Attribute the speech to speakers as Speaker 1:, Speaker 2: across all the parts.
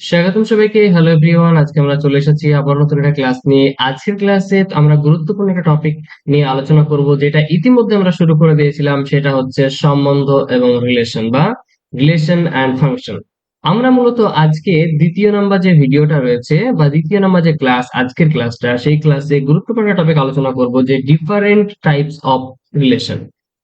Speaker 1: স্বাগতম সবাইকে। Hello everyone আজকে আমরা চলে এসেছি আবার নতুন একটা ক্লাস নিয়ে। আজকের ক্লাসে আমরা গুরুত্বপূর্ণ একটা টপিক নিয়ে আলোচনা করব, যেটা ইতিমধ্যে আমরা শুরু করে দিয়েছিলাম, সেটা হচ্ছে সম্বন্ধ এবং রিলেশন বা রিলেশন অ্যান্ড ফাংশন আমরা মূলত আজকে দ্বিতীয় নাম্বার যে ভিডিওটা রয়েছে বা দ্বিতীয় নাম্বার যে ক্লাস আজকের ক্লাসটা সেই ক্লাসে গুরুত্বপূর্ণ টপিক আলোচনা করব, যে ডিফারেন্ট টাইপস অফ রিলেশন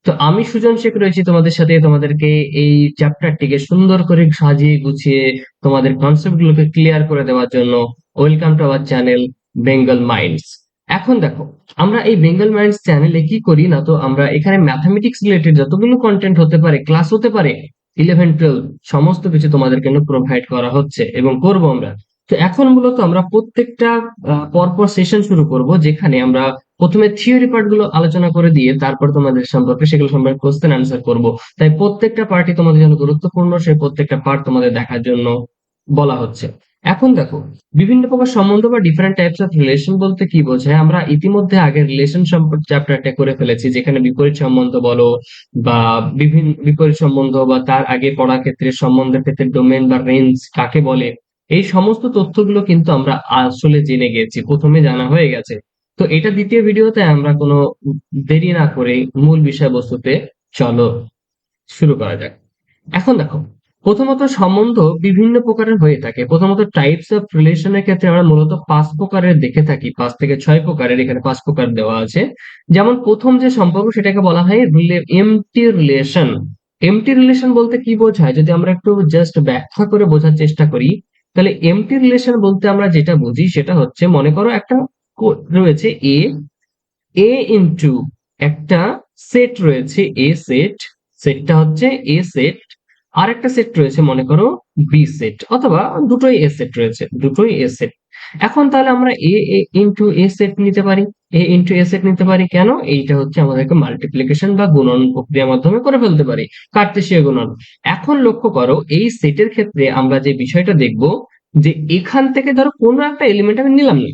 Speaker 1: তো আমি সুজন শেখ রয়েছি তোমাদের সাথে, তোমাদেরকে এই চ্যাপ্টারটিকে সুন্দর করে সাজিয়ে গুছিয়ে তোমাদের কনসেপ্ট গুলোকে ক্লিয়ার করে দেওয়ার জন্য welcome to our channel Bengal minds এখন দেখো, আমরা এই বেঙ্গল মাইন্ডস চ্যানেলে কি করি না তো আমরা এখানে ম্যাথামেটিক্স রিলেটেড যতগুলো কন্টেন্ট হতে পারে ক্লাস হতে পারে ইলেভেন টুয়েলভ সমস্ত কিছু তোমাদের জন্য প্রোভাইড করা হচ্ছে এবং করব আমরা। তো এখন মূলত আমরা প্রত্যেকটা পরপর সেশন শুরু করব, যেখানে আমরা প্রথমে থিওরি পার্টগুলো আলোচনা করে দিয়ে তারপর তোমাদের সম্পর্কে সেগুলো সম্পর্কে কোশ্চেন আনসার করব। তাই প্রত্যেকটা পার্টি তোমাদের জন্য গুরুত্বপূর্ণ, সেই প্রত্যেকটা পার্ট তোমাদের দেখার জন্য বলা হচ্ছে। এখন দেখো, বিভিন্ন প্রকার সম্বন্ধ বা ডিফারেন্ট টাইপস অফ রিলেশন বলতে কি বোঝায়? আমরা ইতিমধ্যে আগে রিলেশন সম্পর্কে চ্যাপ্টারটা করে ফেলেছি, যেখানে বিপরীত সম্বন্ধ বলো বা বিভিন্ন বিপরীত সম্বন্ধ বা তার আগে পড়ার ক্ষেত্রে সম্বন্ধের ক্ষেত্রে ডোমেন বা রেঞ্জ কাকে বলে? এই সমস্ত তথ্যগুলো কিন্তু আমরা আসলে জেনে গেছি, প্রথমে জানা হয়ে গেছে। তো এটা দ্বিতীয় ভিডিওতে আমরা কোনো দেরি না করে মূল বিষয়বস্তুতে চলো শুরু করা যাক। এখন দেখো, প্রথমত সম্বন্ধ বিভিন্ন প্রকারের হয়ে থাকে। প্রথমত টাইপস অফ রিলেশনের ক্ষেত্রে আমরা মূলত পাঁচ প্রকারের দেখে থাকি। পাঁচ থেকে ছয় প্রকারের এখানে পাঁচ প্রকার দেওয়া আছে। যেমন প্রথম যে সম্পর্ক সেটাকে বলা হয় এমটি রিলেশন এমটি রিলেশন বলতে কি বোঝায়? যদি আমরা একটু জাস্ট ব্যাখ্যা করে বোঝার চেষ্টা করি তাহলে এমটি রিলেশন বলতে আমরা যেটা বুঝি সেটা হচ্ছে, মনে করো একটা রয়েছে এ এ ইন্টু একটা সেট রয়েছে এ সেট সেটটা হচ্ছে এ সেট আর একটা সেট রয়েছে মনে করো বি সেট অথবা দুটোই এ সেট রয়েছে, দুটোই এ সেট এখন তাহলে আমরা এ ইন্টু এ সেট নিতে পারি। এ ইন্টু এ সেট নিতে পারি কেন? এইটা হচ্ছে আমাদেরকে মাল্টিপ্লিকেশন বা গুণন প্রক্রিয়ার মাধ্যমে করে ফেলতে পারি। কার্তেশীয় গুণন। এখন লক্ষ্য করো, এই সেটের ক্ষেত্রে আমরা যে বিষয়টা দেখব, যে এখান থেকে ধরো কোনো একটা এলিমেন্ট আমি নিলাম না।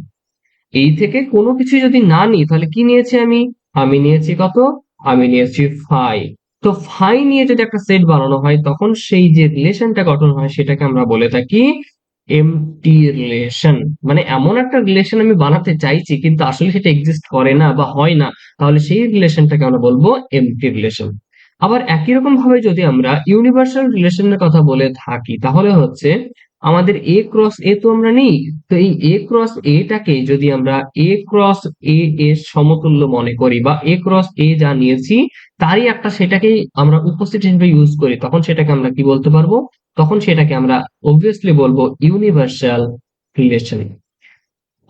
Speaker 1: এই থেকে কোনো কিছু যদি না নিই, তাহলে কি নিয়েছি আমি? আমি নিয়েছি কত? আমি নিয়েছি ফাই তো ফাই নিয়ে যদি একটা সেট বানানো হয়, তখন সেই যে রিলেশনটা গঠন হয়, সেটাকে আমরা বলে থাকি এমটি রিলেশন মানে এমন একটা রিলেশন আমি বানাতে চাইছি, কিন্তু আসলে সেটা এক্সিস্ট করে না বা হয় না, তাহলে সেই রিলেশনটাকে আমরা বলব এমটি রিলেশন আবার একই রকম ভাবে যদি আমরা ইউনিভার্সাল রিলেশনের কথা বলে থাকি, তাহলে হচ্ছে আমাদের এ ক্রস এ তো আমরা নিই। তো এই এ ক্রস এটাকে যদি আমরা এ ক্রস এ এর সমতুল্য মনে করি বা এ ক্রস এ যা নিয়েছি, তারই একটা সেটাকেই আমরা উপস্থিত হিসেবে ইউজ করি, তখন সেটাকে আমরা কি বলতে পারব? তখন সেটাকে আমরা অবভিয়াসলি বলব ইউনিভার্সাল রিলেশন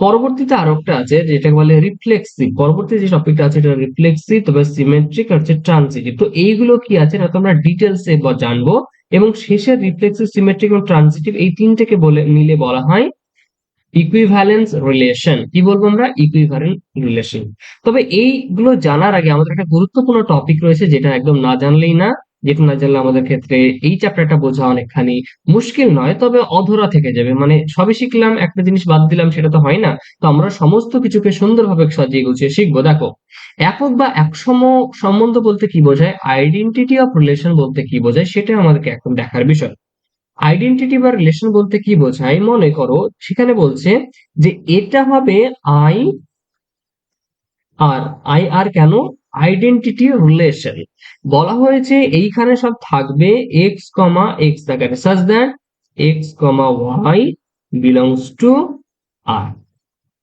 Speaker 1: পরবর্তীতে আরও একটা আছে যেটাকে বলে রিফ্লেক্সি পরবর্তী যে টপিকটা আছে এটা রিফ্লেক্সি তবে সিমেট্রিক আর হচ্ছে ট্রানজিটিভ তো এইগুলো কি আছে? না তো আমরা ডিটেলসে জানব। এবং শেষের রিফ্লেক্সিভ সিমেট্রিক এবং ট্রানজিটিভ এই তিনটাকে বলে, মিলে বলা হয় ইকুইভ্যালেন্স রিলেশন কি বলব আমরা? ইকুইভ্যালেন্ট রিলেশন তবে এইগুলো জানার আগে আমাদের একটা গুরুত্বপূর্ণ টপিক রয়েছে যেটা একদম না জানলেই না। যেটা না জানলে আমাদের ক্ষেত্রে এই চ্যাপ্টারটা বোঝা অনেকখানি মুশকিল নয়, তবে অধরা থেকে যাবে। মানে সবই শিখলাম, একটা জিনিস বাদ দিলাম, সেটা তো হয় না। তো আমরা সমস্ত কিছুকে সুন্দরভাবে সাজিয়ে গুছিয়ে শিখব। দেখো, একক বা একসম সম্বন্ধ বলতে কি বোঝায়? আইডেন্টিটি অফ রিলেশন বলতে কি বোঝায়? সেটা আমাদেরকে এখন দেখার বিষয়। আইডেন্টিটি বা রিলেশন বলতে কি বোঝায়? মনে করো, সেখানে বলছে যে এটা হবে আই আর আই আর কেন? আইডেন্টিটি রিলেশন বলা হয়েছে এইখানে সব থাকবে এক্স কমা এক্স আকারে such that X comma Y belongs to R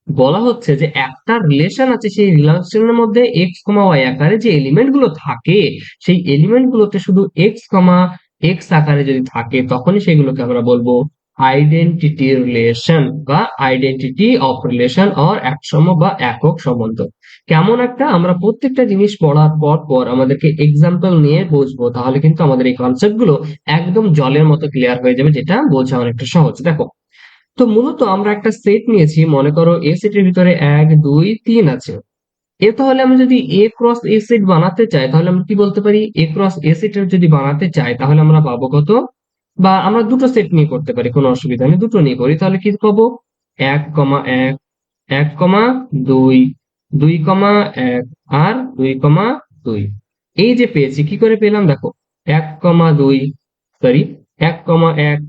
Speaker 1: বলা হচ্ছে যে একটা রিলেশন আছে সেই রিলেশনের মধ্যে এক্স কমা ওয়াই আকারে যে এলিমেন্টগুলো থাকে, সেই এলিমেন্ট গুলোতে শুধু এক্স কমা এক্স আকারে যদি থাকে, তখনই সেগুলোকে আমরা বলব আইডেন্টিটি রিলেশন বা আইডেন্টিটি অফ রিলেশন অর একসম বা একক সম্বন্ধ। কেমন একটা আমরা প্রত্যেকটা জিনিস পড়ার পর পর আমাদেরকে এক্সাম্পল নিয়ে বুঝব, তাহলে কিন্তু আমাদের এই কনসেপ্টগুলো একদম জলের মতো ক্লিয়ার হয়ে যাবে, যেটা বোঝা অনেকটা সহজ। দেখো, তো মূলত আমরা একটা সেট নিয়েছি, মনে করো এ সেটের ভিতরে এক, দুই, তিন আছে। এ তাহলে আমি যদি এ ক্রস এ সেট বানাতে চাই, তাহলে আমরা কি বলতে পারি? এ ক্রস এ সেটের যদি বানাতে চাই, তাহলে আমরা পাবো কত? বা আমরা দুটো সেট নিয়ে করতে পারি, কোনো অসুবিধা নেই। দুটো নিয়ে করি, তাহলে কি পাবো এক কমা এক এক কমা দুই দুই কমা এক, আর দুই কমা দুই। এই যে পেয়েছি, কি করে পেলাম? দেখো, এক কমা দুই সরি এক কমা এক,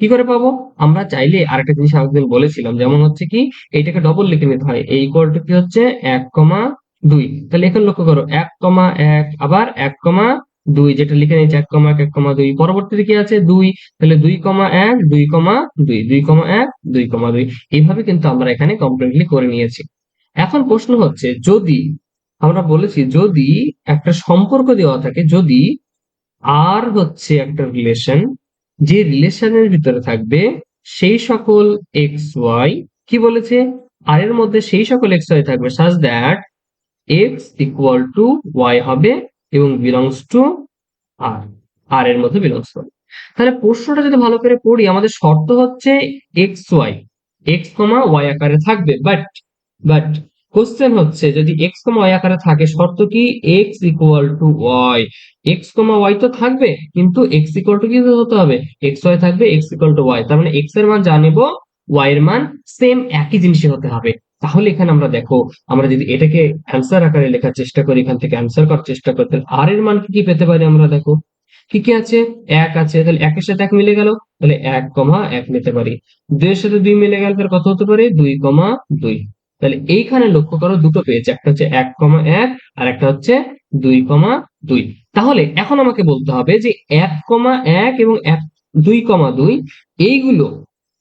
Speaker 1: কি করে পাবো? আমরা চাইলে আরেকটা জিনিস আগের বলেছিলাম, যেমন হচ্ছে কি, এইটাকে ডবল লিখে নিতে হয়। এই ইকুয়াল কি হচ্ছে? এক কমা দুই। তাহলে এখন লক্ষ্য করো, এক কমা এক, আবার এক কমা দুই, যেটা লিখে নিয়েছে এক কমা এক এক কমা দুই। পরবর্তীতে কি আছে? দুই। তাহলে দুই কমা এক, দুই কমা দুই দুই কমা এক, দুই কমা দুই। এইভাবে কিন্তু আমরা এখানে কমপ্লিটলি করে নিয়েছি। এখন প্রশ্ন হচ্ছে, যদি আমরা বলেছি, যদি একটা সম্পর্ক দেওয়া থাকে, যদি আর হচ্ছে একটা রিলেশন যে রিলেশনের ভিতরে থাকবে, সেই সকল এক্স ওয়াই কি বলেছে? আর এর মধ্যে সেই সকল এক্স ওয়াই থাকবে such that X equal to Y হবে এবং বিলংস টু আর আর এর মধ্যে বিলংস করে তাহলে প্রশ্নটা যদি ভালো করে পড়ি, আমাদের শর্ত হচ্ছে X Y X comma Y আকারে থাকবে। বাট বাট কোশ্চেন হচ্ছে, যদি এক্স কমা ওয়াই আকারে থাকে, শর্ত কি? X equal to Y X comma Y তো থাকবে, কিন্তু এক্স ইকুয়াল টু কি হতে হবে? এক্স ওয়াই থাকবে এক্স ইকুয়াল টু ওয়াই তার মানে এক্সের মান জানিব ওয়াই এর মান সেম একই জিনিসই হতে হবে। তাহলে এখানে আমরা দেখো, আমরা যদি এটাকে অ্যান্সার আকারে লেখার চেষ্টা করি, এখান থেকে অ্যান্সার করার চেষ্টা করতে আর এর মান কি পেতে পারি আমরা দেখো? কি কি আছে? এক আছে, তাহলে একের সাথে এক মিলে গেল, তাহলে এক কমা এক নিতে পারি। দুইয়ের সাথে দুই মিলে গেল তাহলে কত হতে পারে? দুই কমা দুই। তাহলে এইখানে লক্ষ্য করো দুটো পেয়েছে, একটা হচ্ছে এক কমা এক, আর একটা হচ্ছে দুই কমা দুই। তাহলে এখন আমাকে বলতে হবে যে এক কমা এক এবং এক, দুই কমা দুই, এইগুলো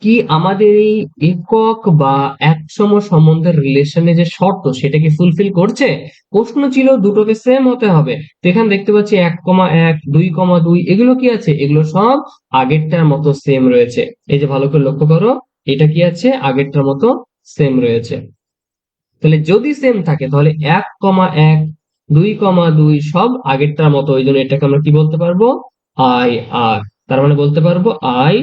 Speaker 1: কি আমাদের এই একক বা একসম সম্বন্ধের রিলেশনে যে শর্ত, সেটা কি ফুলফিল করছে? প্রশ্ন ছিল দুটোকে সেম হতে হবে। এখানে দেখতে পাচ্ছি এক কমা এক, দুই কমা দুই, এগুলো কি আছে? এগুলো সব আগেরটার মতো সেম রয়েছে। এই যে ভালো করে লক্ষ্য করো, এটা কি আছে? আগেরটার মতো সেম রয়েছে। তাহলে যদি সেম থাকে, তাহলে এক কমা এক, দুই কমা দুই, সব আগেরটার মতো, ওই জন্য এটাকে আমরা কি বলতে পারব? আই আর তার মানে বলতে পারব আই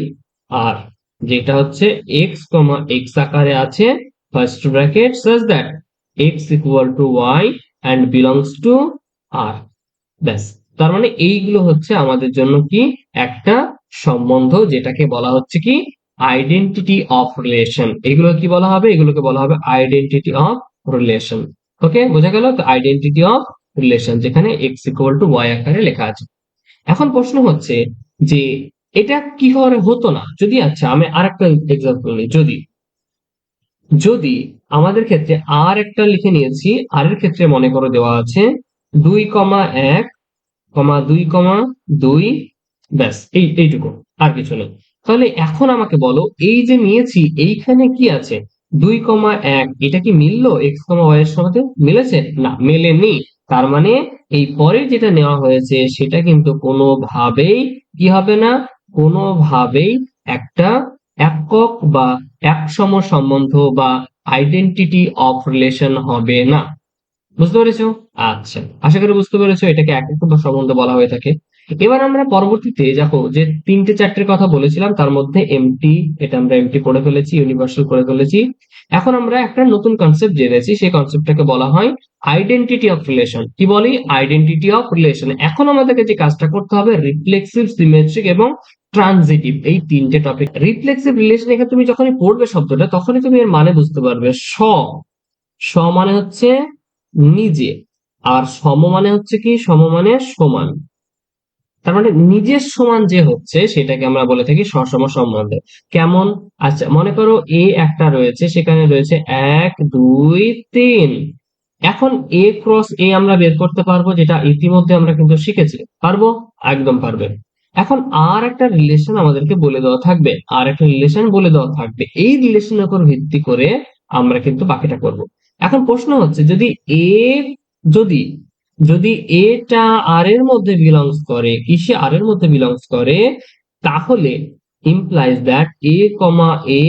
Speaker 1: আর যেটা হচ্ছে এক্স কমা এক্স আকারে আছে first bracket such that x equal to y and belongs to R ব্যাস, তার মানে এইগুলো হচ্ছে আমাদের জন্য কি একটা সম্বন্ধ যেটাকে বলা হচ্ছে কি আইডেন্টিটি অফ রিলেশন এগুলো কি বলা হবে? এগুলোকে বলা হবে আইডেন্টিটি অফ রিলেশন ওকে বোঝা গেল? আইডেন্টিটি অফ রিলেশন যেখানে এক্স ইকুয়াল টু ওয়াই আকারে লেখা আছে। এখন প্রশ্ন হচ্ছে যে এটা কি করে হতো না? যদি আচ্ছা আমি আর একটা এক্সাম্পল নিই, যদি। যদি আমাদের ক্ষেত্রে আর একটা লিখে নিয়েছি, আর এর ক্ষেত্রে মনে করো দেওয়া আছে দুই কমা এক কমা দুই কমা দুই, ব্যাস, এই, এইটুকু, আর কিছু নেই। তাহলে এখন আমাকে বলো, এই যে নিয়েছি, এইখানে কি আছে? দুই কমা এক, এটা কি মিললো? এক্স কমা ওয়াই এর সাথে মিলেছে? না, মেলেনি। তার মানে এই পরে যেটা নেওয়া হয়েছে, সেটা কিন্তু কোনোভাবেই কি হবে না? কোনোভাবেই একটা একক বা একসম সম্বন্ধ বা আইডেন্টিটি অফ রিলেশন হবে না। বুঝতে পেরেছ? আচ্ছা। আশা করি বুঝতে পেরেছ, এটাকে একক সম্বন্ধ বলা হয়ে থাকে। এবার আমরা পরবর্তীতে দেখো যে তিনটে চারটের কথা বলেছিলাম, তার মধ্যে এমটি এটা আমরা এমটি করে ফেলেছি ইউনিভার্সাল করে ফেলেছি। এখন আমরা একটা নতুন কনসেপ্ট জেনেছি, সেই কনসেপ্টটাকে বলা হয় আইডেন্টিটি অফ রিলেশন কি বলি? আইডেন্টিটি অফ রিলেশন এখন আমাদেরকে যে কাজটা করতে হবে রিফ্লেক্সিভ সিমেট্রিক এবং ট্রানজিটিভ এই তিনটে টপিক রিফ্লেক্সিভ রিলেশন এখানে তুমি যখনই পড়বে শব্দটা, তখনই তুমি এর মানে বুঝতে পারবে। স স মানে হচ্ছে নিজে, আর সম মানে হচ্ছে কি? সম মানে সমান। তার মানে নিজের সমান যে হচ্ছে, সেটাকে আমরা বলে থাকি সসম সম্বন্ধে। কেমন? আচ্ছা মনে করো এ একটা রয়েছে, সেখানে রয়েছে এক, দুই, তিন। এখন এ ক্রস এ আমরা বের করতে পারব, যেটা ইতিমধ্যে আমরা কিন্তু শিখেছি। পারব? একদম পারবে। এখন আর একটা রিলেশন আমাদেরকে বলে দেওয়া থাকবে। আর একটা রিলেশন বলে দেওয়া থাকবে। এই রিলেশনের উপর ভিত্তি করে আমরা কিন্তু বাকিটা করব। এখন প্রশ্ন হচ্ছে, যদি এ যদি যদি এটা আর এর মধ্যে বিলংস করে কিসে আর এর মধ্যে বিলংস করে? তাহলে ইমপ্লাইজ দ্যাট এ কমা এ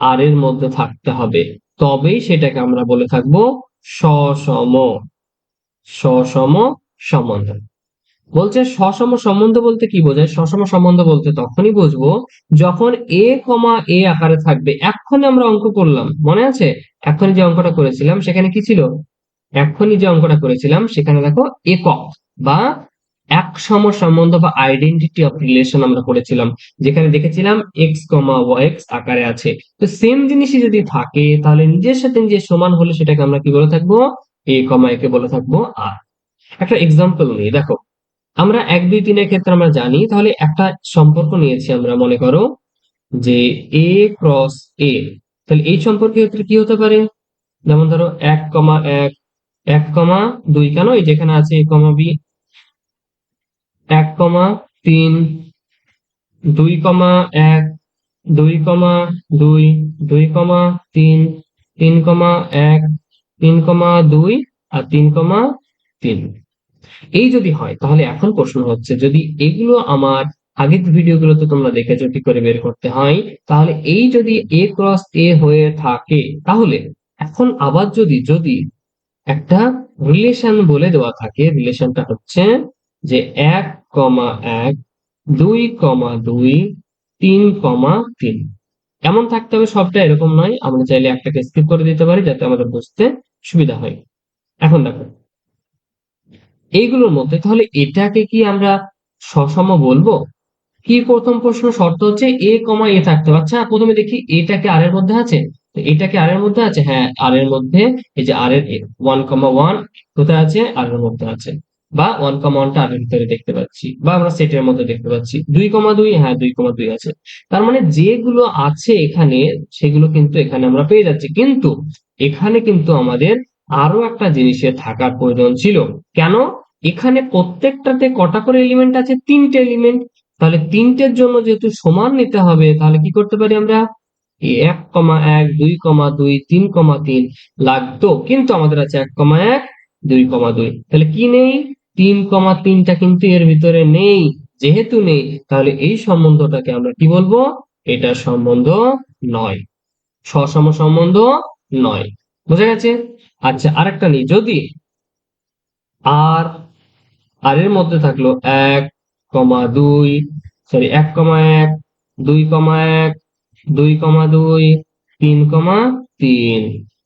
Speaker 1: আর এর মধ্যে থাকতে হবে। তবেই সেটাকে আমরা বলে থাকব সসম। সসম সম্বন্ধ। বলছে সসম সম্বন্ধ বলতে কি বোঝায়? সসম সম্বন্ধ বলতে তখনই বুঝব যখন এ কমা এ আকারে থাকবে। এক্ষুনি আমরা অঙ্ক করলাম। মনে আছে? এক্ষুনি যে অঙ্কটা করেছিলাম, সেখানে কি ছিল? এক্ষুনি যে অঙ্কটা করেছিলাম, সেখানে দেখো একক বা এক সম সম্বন্ধ বা আইডেন্টিটি অফ রিলেশন আমরা করেছিলাম। যেখানে দেখেছিলাম এক্স কমা এক্স আকারে আছে। তো সেম জিনিসই যদি থাকে, তাহলে নিজের সাথে নিজে সমান হলে সেটাকে আমরা কি বলে থাকব? এ কমা একে বলে থাকব আর একটা এক্সাম্পল নিই দেখো, আমরা এক, দুই, তিনের ক্ষেত্রে আমরা জানি, তাহলে একটা সম্পর্ক নিয়েছি আমরা, মনে করো যে এ ক্রস এ তাহলে এই সম্পর্কের ক্ষেত্রে কি হতে পারে? যেমন ধরো এক কমা এক এক কমা দুই কেন? এই যেখানে আছে এ কমা বি। এক কমা তিন, দুই কমা এক, দুই কমা দুই দুই কমা তিন তিন কমা এক, তিন কমা দুই আর তিন কমা তিন। এই যদি হয়, তাহলে এখন প্রশ্ন হচ্ছে, যদি এগুলো আমার আগের ভিডিওগুলোতে তোমরা দেখেছ, কি করে বের করতে হয়, তাহলে এই যদি এ ক্রস এ হয়ে থাকে, তাহলে এখন আবার যদি যদি একটা রিলেশন বলে দেওয়া থাকে। রিলেশনটা হচ্ছে যে এক কমা এক, দুই কমা দুই, তিন কমা তিন। এমন থাকতে হবে, সবটা এরকম নয়। আমরা চাইলে একটাকে স্কিপ করে দিতে পারি যাতে আমাদের বুঝতে সুবিধা হয়। এখন দেখো, এইগুলোর মধ্যে তাহলে এটাকে কি আমরা সসম বলব? কি প্রথম প্রশ্ন শর্ত হচ্ছে এ কমা এ থাকতে হবে। আচ্ছা প্রথমে দেখি এটা কি আর এর মধ্যে আছে? তো এটা কি আর এর মধ্যে আছে? হ্যাঁ আর এর মধ্যে এই যে আর এর ওয়ান কমা ওয়ান কোথায় আছে? আর এর মধ্যে আছে। বা ওয়ান কমা ওয়ানটা আর এর ভিতরে দেখতে পাচ্ছি। বা আমরা সেটের মধ্যে দেখতে পাচ্ছি। দুই কমা দুই হ্যাঁ দুই কমা দুই আছে। তার মানে যেগুলো আছে এখানে, সেগুলো কিন্তু এখানে আমরা পেয়ে যাচ্ছি। কিন্তু এখানে কিন্তু আমাদের আরও একটা জিনিসের থাকার প্রয়োজন ছিল। কেন? এখানে প্রত্যেকটাতে কটা করে এলিমেন্ট আছে? তিনটে এলিমেন্ট তাহলে তিনটের জন্য যেহেতু সমান নিতে হবে, তাহলে কি করতে পারি আমরা? এক কমা এক, দুই কমা দুই, তিন কমা তিন লাগতো। কিন্তু আমাদের আছে এক কমা এক, দুই কমা দুই। তাহলে কি নেই? তিন কমা তিনটা কিন্তু এর ভিতরে নেই। যেহেতু নেই, তাহলে এই সম্বন্ধটাকে আমরা কি বলব? এটা সম্বন্ধ নয়। সসম সম্বন্ধ নয়। বুঝা গেছে? আচ্ছা আরেকটা নেই। যদি আর আর এর মধ্যে থাকল এক কমা দুই, সরি, এক কমা এক, দুই কমা এক দুই কমা দুই, তিন কমা তিন।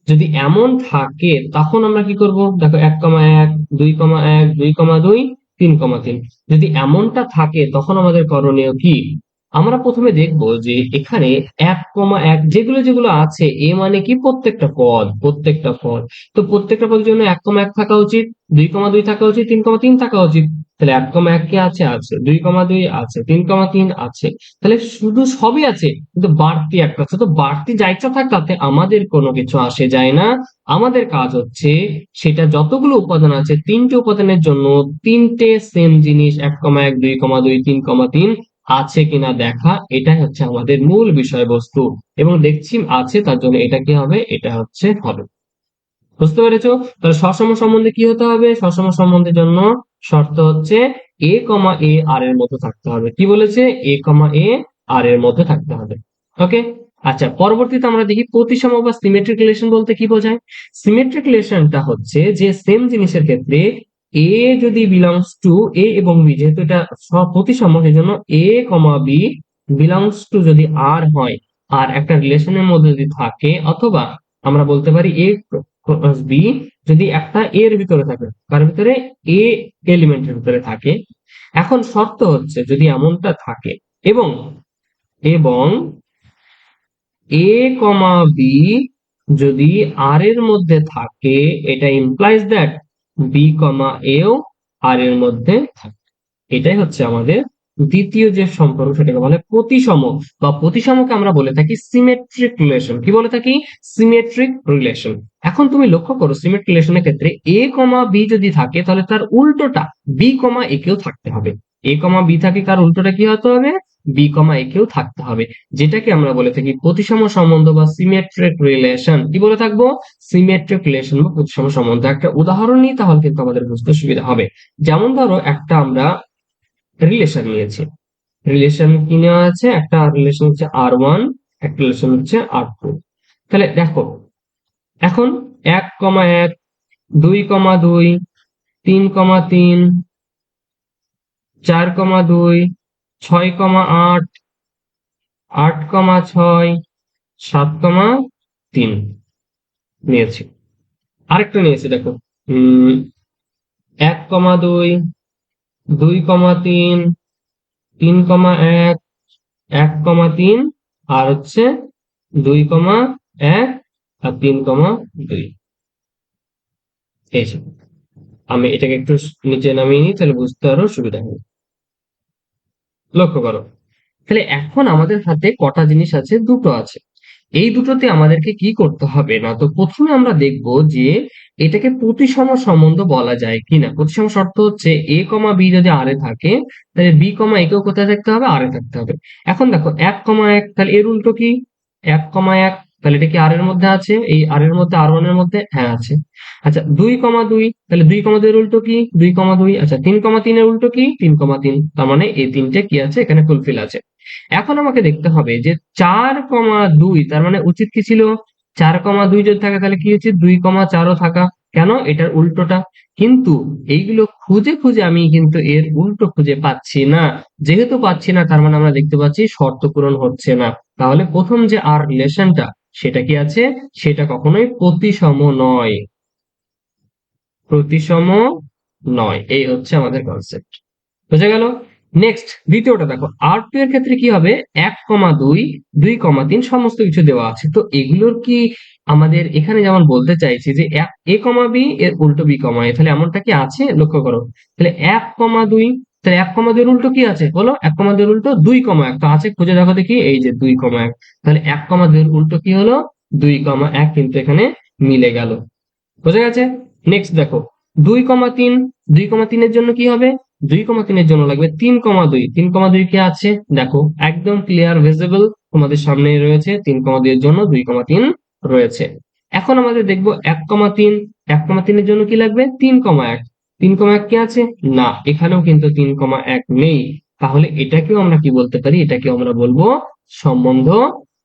Speaker 1: যদি এমন থাকে, তখন আমরা কি করব? দেখো, এক কমা এক, দুই কমা এক, দুই কমা দুই, তিন কমা তিন। যদি এমনটা থাকে, তখন আমাদের করণীয় কি? আমরা প্রথমে দেখব যে এখানে এক কমা এক, যেগুলো যেগুলো আছে, এ মানে কি? প্রত্যেকটা পদ প্রত্যেকটা পদ। তো প্রত্যেকটা পদের জন্য এক কমা এক থাকা উচিত, দুই কমা দুই থাকা উচিত, তিন কমা তিন থাকা উচিত। তাহলে এক কমা এক কি আছে? আছে। দুই কমা দুই আছে। তিন কমা তিন আছে। তাহলে শুধু সবই আছে, কিন্তু বাড়তি একটা আছে। তো বাড়তি যা ইচ্ছা থাক, তাতে আমাদের কোনো কিছু আসে যায় না। আমাদের কাজ হচ্ছে সেটা যতগুলো উপাদান আছে, তিনটে উপাদানের জন্য তিনটে সেম জিনিস, এক কমা এক, দুই কমা দুই, তিন কমা তিন আছে কিনা দেখা, এটাই হচ্ছে আমাদের মূল বিষয়বস্তু। এবং দেখছি আছে, তার জন্য এটা কি হবে? এটা হচ্ছে হবে বুঝতে পেরেছ? তাহলে সসম সম্বন্ধে কি হতে হবে? সসম সম্বন্ধের জন্য শর্ত হচ্ছে এ কমা এ আর এর মধ্যে থাকতে হবে। কি বলেছে? এ কমা এ আর এর মধ্যে থাকতে হবে। ওকে আচ্ছা পরবর্তীতে আমরা দেখি প্রতিসম বা সিমেট্রিক রিলেশন বলতে কি বোঝায়? সিমেট্রিক রিলেশনটা হচ্ছে যে সেম জিনিসের ক্ষেত্রে এ যদি বিলংস টু এ এবং বি যেহেতু এটা প্রতিসম সেই জন্য A comma B belongs to যদি আর হয়, আর একটা রিলেশনের মধ্যে যদি থাকে, অথবা আমরা বলতে পারি এ বি যদি একটা এর ভিতরে থাকে, তার ভিতরে এ এলিমেন্টের ভিতরে থাকে, এখন শর্ত হচ্ছে যদি এমনটা থাকে এবং এবং এ কমা বি যদি আর এর মধ্যে থাকে, এটা ইমপ্লাইজ দ্যাট বি কমা এও আর এর মধ্যে থাকে। এটাই হচ্ছে আমাদের দ্বিতীয় যে সম্পর্ক সেটাকে বলে প্রতিসম, বা প্রতিসমকে আমরা বলে থাকি সিমেট্রিক রিলেশন কি বলে থাকি? সিমেট্রিক রিলেশন এখন তুমি লক্ষ্য করো সিমেট্রিক রিলেশনের ক্ষেত্রে এ কমা বি যদি থাকে, তাহলে তার উল্টোটা বি কমা এ কেও থাকতে হবে। এ কমা বি থাকে তার উল্টোটা কি হতে হবে? বি কমা এ কেও থাকতে হবে। যেটাকে আমরা বলে থাকি প্রতিসম সম্বন্ধ বা সিমেট্রিক রিলেশন কি বলে থাকব? সিমেট্রিক রিলেশন বা প্রতিসম সম্বন্ধ। একটা উদাহরণ নিই তাহলে কিন্তু আমাদের বুঝতে সুবিধা হবে। যেমন ধরো, একটা আমরা রিলেশন নিয়েছে। রিলেশন কি নেওয়া আছে? একটা রিলেশন হচ্ছে আর ওয়ান একটা রিলেশন হচ্ছে আর টু তাহলে দেখো, এখন এক কমা এক, দুই কমা দুই, তিন কমা তিন, চার কমা দুই, ছয় কমা আট আট কমা ছয়, সাত কমা তিন নিয়েছি। আরেকটা নিয়েছি, দেখো। এক কমা দুই দুই কমা তিন তিন কমা এক এক কমা তিন, আর হচ্ছে দুই কমা এক আর তিন কমা দুই। এই আমি এটাকে একটু নিচে নামিয়ে নিই, তাহলে বুঝতে আরও সুবিধা হবে। লক্ষ্য করো, তাহলে এখন আমাদের হাতে কটা জিনিস আছে, দুটো আছে। এই দুটোতে আমাদেরকে কি করতে হবে? না তো প্রথমে আমরা দেখব যে এটাকে প্রতিসম সম্বন্ধ বলা যায় কিনা। প্রতিসম শর্ত হচ্ছে এ কমা বি যদি আর এ থাকে, তাহলে বি কমা একেও কোথায় থাকতে হবে? আর এ থাকতে হবে। এখন দেখো, এক কমা এক, তাহলে এর উল্টো কি? এক কমা এক, তাহলে এটা কি আর এর মধ্যে আছে? এই আর এর মধ্যে আর ওয়ানের মধ্যে হ্যাঁ আছে। আচ্ছা দুই কমা দুই, তাহলে দুই কমা দুই উল্টো কি? দুই কমা দুই আচ্ছা তিন কমা তিনের উল্টো কি? তিন কমা তিন, তার মানে এই তিনটে কি আছে? এখানে ফুলফিল আছে। এখন আমাকে দেখতে হবে যে চার কমা দুই, তার মানে উচিত কি ছিল? চার কমা দুই যদি থাকে, তাহলে কি উচিত? দুই কমা চারও থাকা। কেন? এটার উল্টোটা। কিন্তু এইগুলো খুঁজে খুঁজে আমি কিন্তু এর উল্টো খুঁজে পাচ্ছি না। যেহেতু পাচ্ছি না, তার মানে আমরা দেখতে পাচ্ছি শর্ত পূরণ হচ্ছে না। তাহলে প্রথম যে আর রিলেশনটা, সেটা কি আছে? সেটা কখনোই প্রতিসম নয়। প্রতিসম নয়। এই হচ্ছে আমাদের কনসেপ্ট বুঝা গেল? নেক্সট দ্বিতীয়টা দেখো আর টু এর ক্ষেত্রে কি হবে? এক কমা দুই দুই কমা তিন সমস্ত কিছু দেওয়া আছে। তো এগুলোর কি আমাদের এখানে যেমন বলতে চাইছি যে এ কমা বি, এর উল্টো বি কমা তাহলে এমনটা কি আছে? লক্ষ্য করো, তাহলে এক কমা দুই, তাহলে এক কমা দুইয়ের উল্টো কি আছে? বলো, এক কমা দুইয়ের উল্টো দুই কমা এক। তো আছে, খুঁজে দেখো দেখি, এই যে দুই কমা এক। তাহলে এক কমা দুইয়ের উল্টো কি হলো? দুই কমা এক কিন্তু এখানে মিলে গেল। বোঝা গেছে? নেক্সট দেখো, দুই কমা তিন, দুই কমা তিনের জন্য কি হবে? দুই কমা তিনের জন্য লাগবে তিন কমা দুই। তিন কমা দুই কি আছে? দেখো, একদম ক্লিয়ার ভিজিবল তোমাদের সামনে রয়েছে। তিন কমা দুইয়ের জন্য দুই কমা তিন রয়েছে। এখন আমাদের দেখব এক কমা তিন। এক কমা তিনের জন্য কি লাগবে? তিন কমা এক। তিন কমা এক কি আছে? না, এখানেও কিন্তু তিন কমা এক নেই। তাহলে এটাকেও আমরা কি বলতে পারি? এটাকে আমরা বলব সম্বন্ধ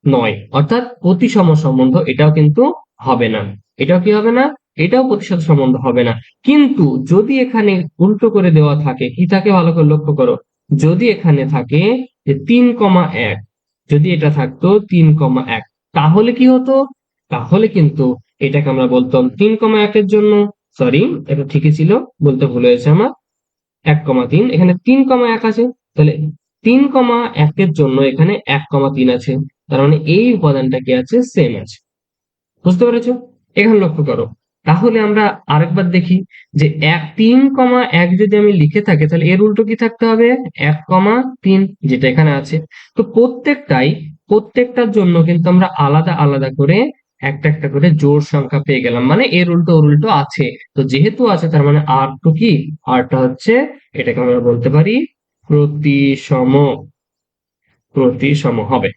Speaker 1: নয়। অর্থাৎ প্রতিসম সম্বন্ধ, এটাও কিন্তু হবে না। এটাও কি হবে না? এটাও প্রতিশত সম্বন্ধ হবে না। কিন্তু যদি এখানে উল্টো করে দেওয়া থাকে কি থাকে ভালো করে লক্ষ্য করো, যদি এখানে থাকে যে তিন কমা এক, যদি এটা থাকতো তিন কমা এক, তাহলে কি হতো? তাহলে কিন্তু এটাকে আমরা বলতাম তিন কমা একের জন্য সরি এটা ঠিকই ছিল, বলতে ভুল হয়েছে আমার। এক কমা তিন, এখানে তিন কমা এক আছে, তাহলে তিন কমা একের জন্য এখানে এক কমা তিন আছে, তার মানে এই উপাদানটা কি আছে? সেম আছে। বুঝতে পেরেছ? এখানে লক্ষ্য করো। তাহলে আমরা আরেকবার দেখি যে এক তিন কমা এক যদি আমি লিখে থাকি, তাহলে এর উল্টো কি থাকতে হবে? এক কমা তিন, যেটা এখানে আছে। তো প্রত্যেকটাই, প্রত্যেকটার জন্য কিন্তু আমরা আলাদা আলাদা করে একটা একটা করে জোড় সংখ্যা পেয়ে গেলাম। মানে এর উল্টো, ওর উল্টো আছে। তো যেহেতু আছে, তার মানে আর টু কি? আরটা হচ্ছে, এটাকে আমরা বলতে পারি প্রতিসম প্রতিসম হবে।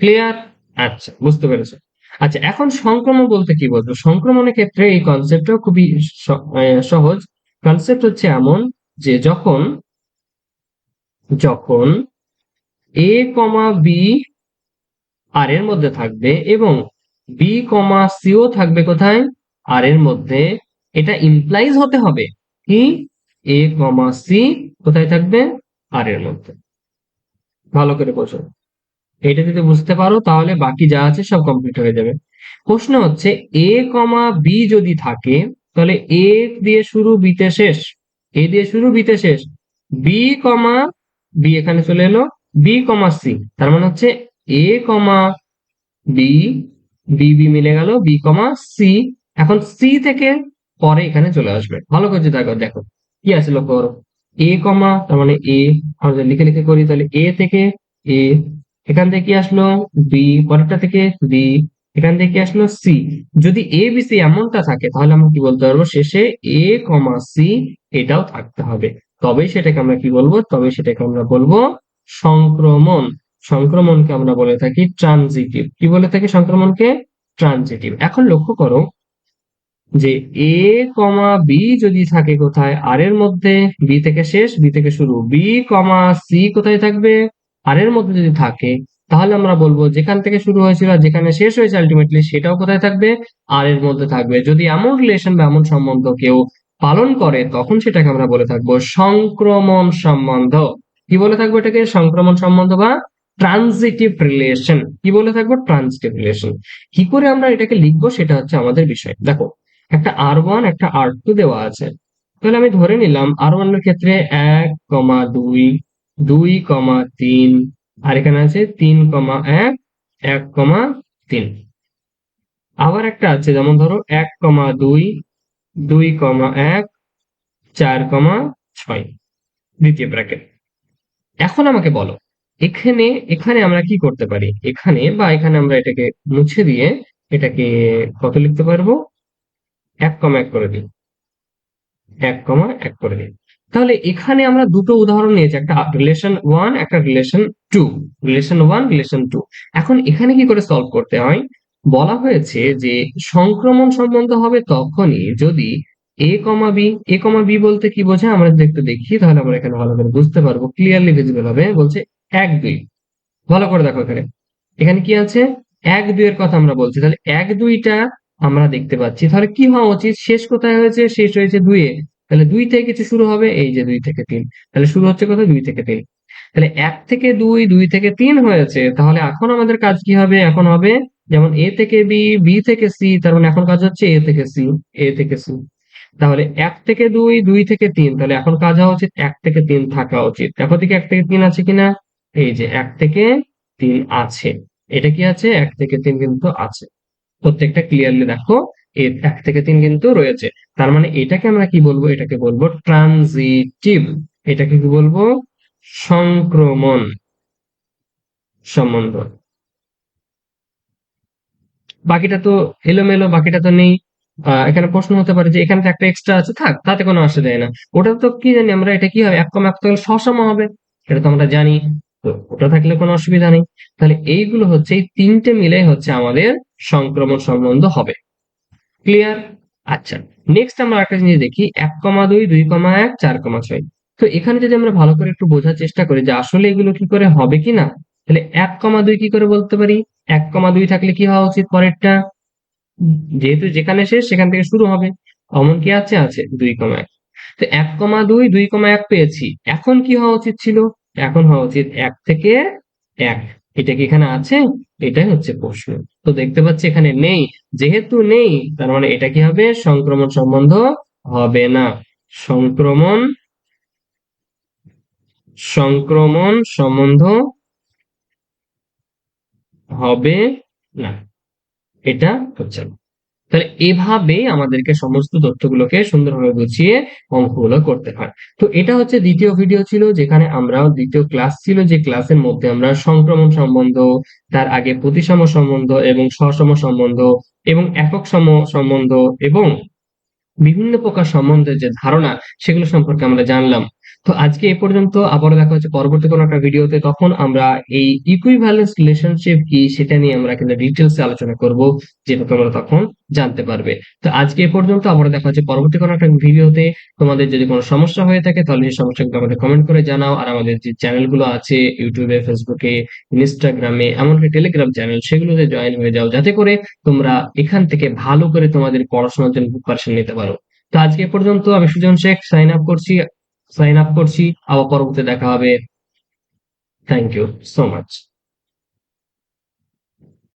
Speaker 1: ক্লিয়ার আচ্ছা বুঝতে পেরেছ। আচ্ছা এখন সংক্রমণ বলতে কি বলব সংক্রমণের ক্ষেত্রে এই কনসেপ্টটাও খুবই সহজ। কনসেপ্ট হচ্ছে এমন যে যখন যখন এ কমা বি আর এর মধ্যে থাকবে এবং বি কমা সিও থাকবে কোথায়? আর এর মধ্যে। এটা ইমপ্লাইজ হতে হবে কি? এ কমা সি কোথায় থাকবে? আর এর মধ্যে। ভালো করে বোঝো। এটা যদি বুঝতে পারো, তাহলে বাকি যা আছে সব কমপ্লিট হয়ে যাবে। প্রশ্ন হচ্ছে এ কমা বি যদি থাকে, তাহলে এ দিয়ে শুরু বিতে শেষ। এ দিয়ে শুরু বিতে শেষ। বি কমা বি এখানে চলে এলো বি কমা সি তার মানে হচ্ছে A comma B B B মিলে গেল বি কমা সি এখন সি থেকে পরে এখানে চলে আসবে। ভালো করে দেখো দেখো, কি আছে লক্ষ্য করো? এ কমা তার মানে এ আমরা লিখে লিখে করি, তাহলে এ থেকে এ এখান থেকে আসলো? বি পরেরটা থেকে বি এখান থেকে আসলো? সি যদি এ বি সি এমনটা থাকে, তাহলে আমরা কি বলতে পারব? শেষে এ কমা সি এটাও থাকতে হবে। তবেই সেটাকে আমরা কি বলব? তবে সেটাকে আমরা বলব সংক্রমণ। সংক্রমণকে আমরা বলে থাকি ট্রানজিটিভ। কি বলে থাকি সংক্রমণকে? ট্রানজিটিভ। এখন লক্ষ্য করো যে এ কমা বি যদি থাকে কোথায়? আর এর মধ্যে বি থেকে শেষ বি থেকে শুরু। বি কমা সি কোথায় থাকবে? আর এর মধ্যে যদি থাকে, তাহলে আমরা বলব যেখান থেকে শুরু হয়েছিল আর যেখানে শেষ হয়েছে আলটিমেটলি সেটাও কোথায় থাকবে? আর এর মধ্যে থাকবে। যদি এমন রিলেশন বা এমন সম্বন্ধ কেউ পালন করে, তখন সেটাকে আমরা বলে থাকব সংক্রমণ সম্বন্ধ। কি বলে থাকব এটাকে? সংক্রমণ সম্বন্ধ বা ট্রানজিটিভ রিলেশন কি বলে থাকব? ট্রানজিটিভ রিলেশন কি করে আমরা এটাকে লিখব সেটা হচ্ছে আমাদের বিষয়। দেখো, একটা আর ওয়ান একটা আর টু দেওয়া আছে। তাহলে আমি ধরে নিলাম আর ওয়ানের ক্ষেত্রে এক, কমা দুই দুই কমা তিন। আর এখানে আছে তিন কমা এক এক কমা তিন। আবার একটা আছে, যেমন ধরো এক কমা দুই দুই কমা এক, চার কমা ছয়। দ্বিতীয় ব্র্যাকেট। এখন আমাকে বলো, এখানে এখানে আমরা কি করতে পারি? এখানে বা এখানে আমরা এটাকে মুছে দিয়ে এটাকে কত লিখতে পারব? এক কমা এক করে দিই। এক কমা এক করে দিই। তাহলে এখানে আমরা দুটো উদাহরণ নিয়েছি, একটা রিলেশন ওয়ান একটা relation two relation one relation two এখন এখানে কি করে সলভ করতে হয়? বলা হয়েছে যে সংক্রমণ সম্বন্ধ হবে তখনই যদি এ comma B A comma B বলতে কি বোঝায়? আমরা যদি একটু দেখি, তাহলে আমরা এখানে ভালো করে বুঝতে পারব। ক্লিয়ারলি ভিজিবল হবে। বলছে এক দুই। ভালো করে দেখো এখানে। এখানে কি আছে? এক দুইয়ের কথা আমরা বলছি। তাহলে এক দুইটা আমরা দেখতে পাচ্ছি। তাহলে কি হওয়া উচিত? শেষ কোথায় হয়েছে? শেষ হয়েছে দুইয়ে। তাহলে দুই থেকে কিছু শুরু হবে, এই যে দুই থেকে তিন। তাহলে শুরু হচ্ছে কোথায় দুই থেকে তিন। তাহলে এক থেকে দুই দুই থেকে তিন হয়েছে, তাহলে এখন আমাদের কাজ কি হবে? এখন হবে যেমন এ থেকে বি বি থেকে সি, তার মানে এখন কাজ হচ্ছে এ থেকে সি, এ থেকে সি। তাহলে এক থেকে দুই দুই থেকে তিন, তাহলে এখন কাজ হওয়া উচিত এক থেকে তিন থাকা উচিত। দেখো দিকে এক থেকে তিন আছে কিনা? এই যে এক থেকে তিন আছে। এটা কি আছে? এক থেকে তিন কিন্তু আছে। প্রত্যেকটা ক্লিয়ারলি দেখো। এক থেকে তিন কিন্তু রয়েছে। তার মানে এটাকে আমরা কি বলব? এটাকে বলব ট্রানজিটিভ এটাকে কি বলব? সংক্রমণ। সম্বন্ধ। বাকিটা তো এলোমেলো, বাকিটা তো নেই। এখানে প্রশ্ন হতে পারে যে এখানে তো একটা এক্সট্রা আছে। থাক, তাতে কোনো আসে যায় না। ওটা তো কি জানি আমরা এটা কি হবে? এক কম এক তো সসম হবে। এটা তো আমরা জানি। তো ওটা থাকলে কোনো অসুবিধা নেই। তাহলে এইগুলো হচ্ছে, এই তিনটে মিলে হচ্ছে আমাদের সংক্রমণ সম্বন্ধ হবে। ক্লিয়ার আচ্ছা। নেক্সট আমরা একটা জিনিস দেখি, এক কমা দুই দুই কমা এক, চার কমা ছয়। তো এখানে যদি আমরা ভালো করে একটু বোঝার চেষ্টা করি যে আসলে এগুলো কি করে হবে কি না, তাহলে এক কমা দুই কি করে বলতে পারি? এক কমা দুই থাকলে কি হওয়া উচিত পরেরটা? যেহেতু যেখানে শেষ, সেখান থেকে শুরু হবে। অমন কি আছে? আছে। দুই কমা এক। তো এক কমা দুই দুই কমা এক পেয়েছি। এখন কি হওয়া উচিত ছিল? এখন হওয়া উচিত এক থেকে এক। এটা কি এখানে আছে? এটাই হচ্ছে প্রশ্ন। তো দেখতে পাচ্ছি এখানে নেই। যেহেতু নেই, তার মানে এটা কি হবে? সংক্রমণ সম্বন্ধ হবে না। সংক্রমণ সংক্রমণ সম্বন্ধ হবে না। এটা হচ্ছে না। তাহলে এভাবে আমাদেরকে সমস্ত তথ্যগুলোকে সুন্দরভাবে গুছিয়ে অঙ্কগুলো করতে হয়। তো এটা হচ্ছে দ্বিতীয় ভিডিও ছিল, যেখানে আমরা দ্বিতীয় ক্লাস ছিল, যে ক্লাসের মধ্যে আমরা সংক্রমণ সম্বন্ধ, তার আগে প্রতিসম সম্বন্ধ এবং সসম সম্বন্ধ এবং একক সম সম্বন্ধ এবং বিভিন্ন প্রকার সম্বন্ধে যে ধারণা, সেগুলো সম্পর্কে আমরা জানলাম। তো আজকে এ পর্যন্ত আবার দেখা হচ্ছে পরবর্তী কোনো একটা ভিডিওতে। তখন আমরা এই ইকুইভ্যালেন্স রিলেশনশিপ কি সেটা নিয়ে আমরা কিন্তু ডিটেলস আলোচনা করব যেটা তোমরা তখন জানতে পারবে। তো আজকে এ পর্যন্ত আবার দেখা হচ্ছে পরবর্তী কোনো একটা ভিডিওতে। তোমাদের যদি কোনো সমস্যা হয়ে থাকে তাহলে সেই সমস্যাগুলো আমাদের কমেন্ট করে জানাও। আর আমাদের যে চ্যানেলগুলো আছে ইউটিউবে ফেসবুকে ইনস্টাগ্রামে এমনকি টেলিগ্রাম চ্যানেল সেগুলোতে জয়েন হয়ে যাও। যাতে করে তোমরা এখান থেকে ভালো করে তোমাদের পড়াশোনার জন্য প্রিপারেশন নিতে পারো। তো আজকে পর্যন্ত, আমি সুজন শেখ সাইন আপ করছি। সাইন আপ করছি আবার পরবর্তী দেখা হবে। Thank you so much